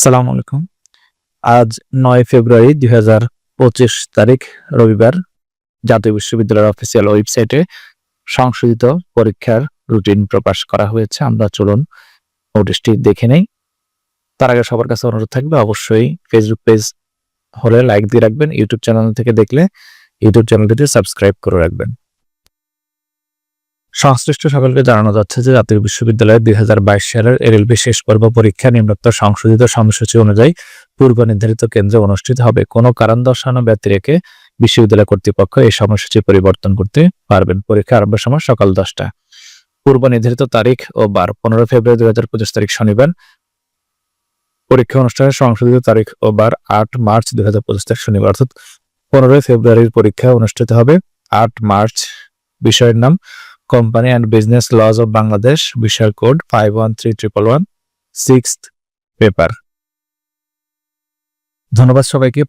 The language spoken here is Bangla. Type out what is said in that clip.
আসসালামু আলাইকুম। আজ নয় ফেব্রুয়ারি দুই হাজার পঁচিশ তারিখ, রবিবার। জাতীয় বিশ্ববিদ্যালয়ের অফিসিয়াল ওয়েবসাইটে সংশোধিত পরীক্ষার রুটিন প্রকাশ করা হয়েছে। আমরা চলুন নোটিশটি দেখে নেই। তার আগে সবার কাছে অনুরোধ থাকবে, অবশ্যই ফেসবুক পেজ হলে লাইক দিয়ে রাখবেন ইউটিউব চ্যানেল থেকে দেখলে ইউটিউব চ্যানেলটিতে সাবস্ক্রাইব করে রাখবেন। সংশ্লিষ্ট সকলকে জানানো যাচ্ছে যে জাতীয় বিশ্ববিদ্যালয়ের দুই হাজার বাইশ সালের এলএলবি শেষ পর্ব পরীক্ষা নিম্নোক্ত সংশোধিত সময়সূচি অনুযায়ী পূর্ব নির্ধারিত কেন্দ্রে অনুষ্ঠিত হবে। কোনো কারণ দর্শানো ব্যতি রেখে বিশ্ববিদ্যালয় কর্তৃপক্ষ এই সময়সূচি পরিবর্তন করতে পারবেন। পরীক্ষা আরম্ভের সময় সকাল দশটা। পূর্ব নির্ধারিত তারিখ ও বার পনেরো ফেব্রুয়ারি দুই হাজার পঁচিশ তারিখ শনিবার। পরীক্ষা অনুষ্ঠানের সংশোধিত তারিখ ও বার আট মার্চ দুই হাজার পঁচিশ তারিখ শনিবার, অর্থাৎ পনেরোই ফেব্রুয়ারির পরীক্ষা অনুষ্ঠিত হবে। আট মার্চ বিষয়ের নাম company and business laws of Bangladesh বিষয় code five one three triple one six paper ধন্যবাদ সবাইকে।